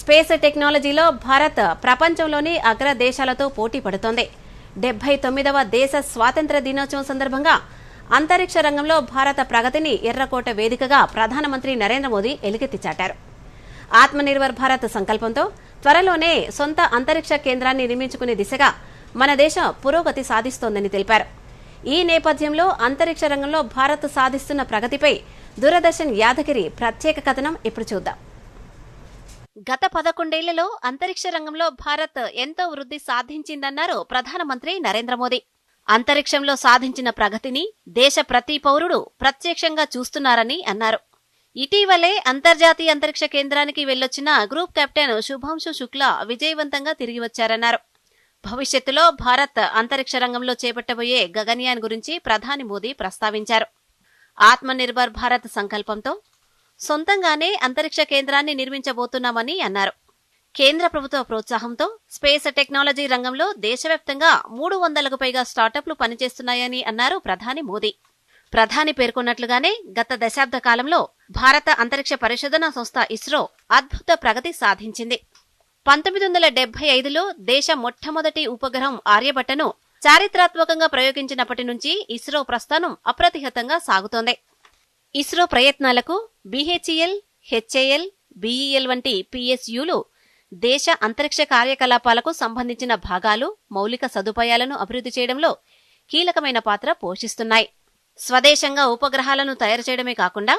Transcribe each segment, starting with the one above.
Space టెక్నాలజీలో భారత్ ప్రపంచంలోని అగ్ర దేశాలతో పోటీ పడుతోంది. డెబ్బై తొమ్మిదవ దేశ స్వాతంత్ర దినోత్సవం సందర్భంగా అంతరిక్ష రంగంలో భారత ప్రగతిని ఎర్రకోట వేదికగా ప్రధానమంత్రి నరేంద్ర మోదీ ఎలుగెత్తిచాటారు ఆత్మనిర్భర్ భారత్ సంకల్పంతో త్వరలోనే సొంత అంతరిక్ష కేంద్రాన్ని నిర్మించుకునే దిశగా మన దేశం పురోగతి సాధిస్తోందని తెలిపారు. ఈ నేపథ్యంలో అంతరిక్ష రంగంలో భారత్ సాధిస్తున్న ప్రగతిపై దూరదర్శన్ యాదగిరి ప్రత్యేక కథనం ఇప్పుడు చూద్దాం. గత పదకొండేళ్ళలో అంతరిక్ష రంగంలో భారత్ ఎంతో వృద్ధి సాధించిందన్నారు ప్రధానమంత్రి నరేంద్ర మోదీ. అంతరిక్షంలో సాధించిన ప్రగతిని దేశ ప్రతి పౌరుడు ప్రత్యక్షంగా చూస్తున్నారని అన్నారు. ఇటీవలే అంతర్జాతీయ అంతరిక్ష కేంద్రానికి వెళ్ళొచ్చిన గ్రూప్ కెప్టెన్ శుభాంశు శుక్లా విజయవంతంగా తిరిగి వచ్చారన్నారు. భవిష్యత్తులో భారత్ అంతరిక్ష రంగంలో చేపట్టబోయే గగన్యాన్ గురించి ప్రధాని మోదీ ప్రస్తావించారు. ఆత్మనిర్భర్ భారత్ సంకల్పంతో సొంతంగానే అంతరిక్ష కేంద్రాన్ని నిర్మించబోతున్నామని అన్నారు. కేంద్ర ప్రభుత్వ ప్రోత్సాహంతో స్పేస్ టెక్నాలజీ రంగంలో దేశవ్యాప్తంగా మూడు వందలకు పైగా స్టార్టప్లు పనిచేస్తున్నాయని అన్నారు ప్రధాని మోదీ. ప్రధాని పేర్కొన్నట్లుగానే గత దశాబ్ద కాలంలో భారత అంతరిక్ష పరిశోధన సంస్థ ఇస్రో అద్భుత ప్రగతి సాధించింది. పంతొమ్మిది వందల డెబ్బై ఐదులో దేశ మొట్టమొదటి ఉపగ్రహం ఆర్యభట్టను చారిత్రాత్మకంగా ప్రయోగించినప్పటి నుంచి ఇస్రో ప్రస్థానం అప్రతిహతంగా సాగుతోంది. ఇస్రో ప్రయత్నాలకు బీహెచ్ఈఎల్ హెచ్ఏఎల్ బీఈఎల్ వంటి పిఎస్యులు దేశ అంతరిక్ష కార్యకలాపాలకు సంబంధించిన భాగాలు మౌలిక సదుపాయాలను అభివృద్ధి చేయడంలో కీలకమైన పాత్ర పోషిస్తున్నాయి. స్వదేశంగా ఉపగ్రహాలను తయారు చేయడమే కాకుండా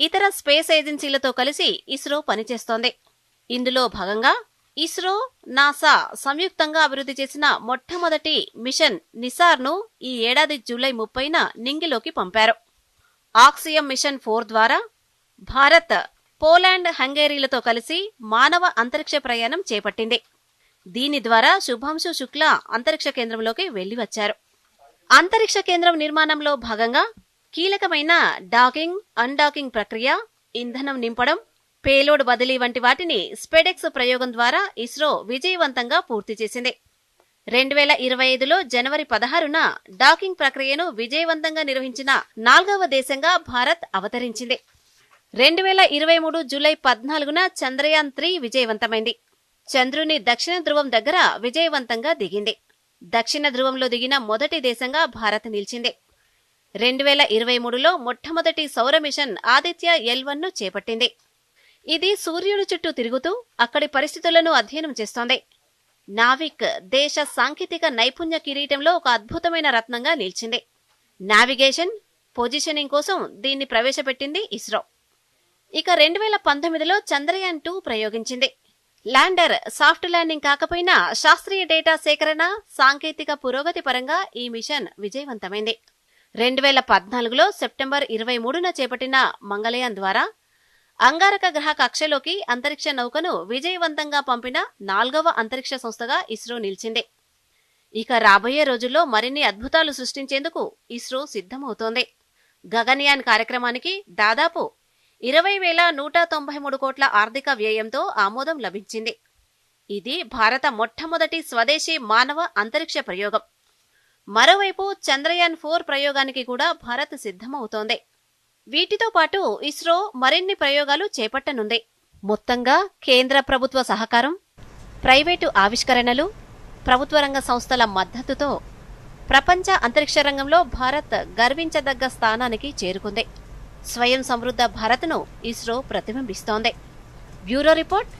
ఇతర స్పేస్ ఏజెన్సీలతో కలిసి ఇస్రో పనిచేస్తోంది. ఇందులో భాగంగా ఇస్రో నాసా సంయుక్తంగా అభివృద్ధి చేసిన మొట్టమొదటి మిషన్ నిసార్ను ఈ ఏడాది జూలై ముప్పైన నింగిలోకి పంపారు. ఆక్సియం మిషన్ ఫోర్ ద్వారా భారత్ పోలాండ్ హంగేరీలతో కలిసి మానవ అంతరిక్ష ప్రయాణం చేపట్టింది. దీని ద్వారా శుభాంశు శుక్లా అంతరిక్ష కేంద్రంలోకి వెళ్ళి వచ్చారు. అంతరిక్ష కేంద్రం నిర్మాణంలో భాగంగా కీలకమైన డాకింగ్ అన్డాకింగ్ ప్రక్రియ ఇంధనం నింపడం పేలోడ్ బదిలీ వంటి వాటిని స్పెడెక్స్ ప్రయోగం ద్వారా ఇస్రో విజయవంతంగా పూర్తి చేసింది. రెండు వేల ఇరవై ఐదులో జనవరి పదహారున డాకింగ్ ప్రక్రియను విజయవంతంగా నిర్వహించిన నాల్గవ దేశంగా భారత్ అవతరించింది. రెండు వేల ఇరవై మూడు జూలై పద్నాలుగున చంద్రయాన్ త్రీ విజయవంతమైంది. చంద్రుని దక్షిణ ధ్రువం దగ్గర విజయవంతంగా దిగింది. దక్షిణ ధ్రువంలో దిగిన మొదటి దేశంగా భారత్ నిలిచింది. రెండు వేల ఇరవై మూడులో మొట్టమొదటి సౌర మిషన్ ఆదిత్య ఎల్ను చేపట్టింది. ఇది సూర్యుడి చుట్టూ తిరుగుతూ అక్కడి పరిస్థితులను అధ్యయనం చేస్తోంది. నావిక్ దేశ సాంకేతిక నైపుణ్య కిరీటంలో ఒక అద్భుతమైన రత్నంగా నిలిచింది. నావిగేషన్ పొజిషనింగ్ కోసం దీన్ని ప్రవేశపెట్టింది ఇస్రో. ఇక రెండు వేల పంతొమ్మిదిలో చంద్రయాన్ టూ ప్రయోగించింది. ల్యాండర్ సాఫ్ట్ ల్యాండింగ్ కాకపోయినా శాస్త్రీయ డేటా సేకరణ సాంకేతిక పురోగతి పరంగా ఈ మిషన్ విజయవంతమైంది. రెండు వేల పద్నాలుగులో సెప్టెంబర్ ఇరవై మూడున చేపట్టిన మంగళయాన్ ద్వారా అంగారక గ్రహ కక్షలోకి అంతరిక్ష నౌకను విజయవంతంగా పంపిన నాల్గవ అంతరిక్ష సంస్థగా ఇస్రో నిలిచింది. ఇక రాబోయే రోజుల్లో మరిన్ని అద్భుతాలు సృష్టించేందుకు ఇస్రో సిద్ధమవుతోంది. గగన్యాన్ కార్యక్రమానికి దాదాపు ఇరవై వేల నూట తొంభై మూడు కోట్ల ఆర్థిక వ్యయంతో ఆమోదం లభించింది. ఇది భారత మొట్టమొదటి స్వదేశీ మానవ అంతరిక్ష ప్రయోగం. మరోవైపు చంద్రయాన్ ఫోర్ ప్రయోగానికి కూడా భారత్ సిద్ధమవుతోంది. వీటితో పాటు ఇస్రో మరిన్ని ప్రయోగాలు చేపట్టనుంది. మొత్తంగా కేంద్ర ప్రభుత్వ సహకారం ప్రైవేటు ఆవిష్కరణలు ప్రభుత్వ రంగ సంస్థల మద్దతుతో ప్రపంచ అంతరిక్ష రంగంలో భారత్ గర్వించదగ్గ స్థానానికి చేరుకుంది. స్వయం సమృద్ధ భారత్ను ఇస్రో ప్రతిబింబిస్తోంది. Bureau report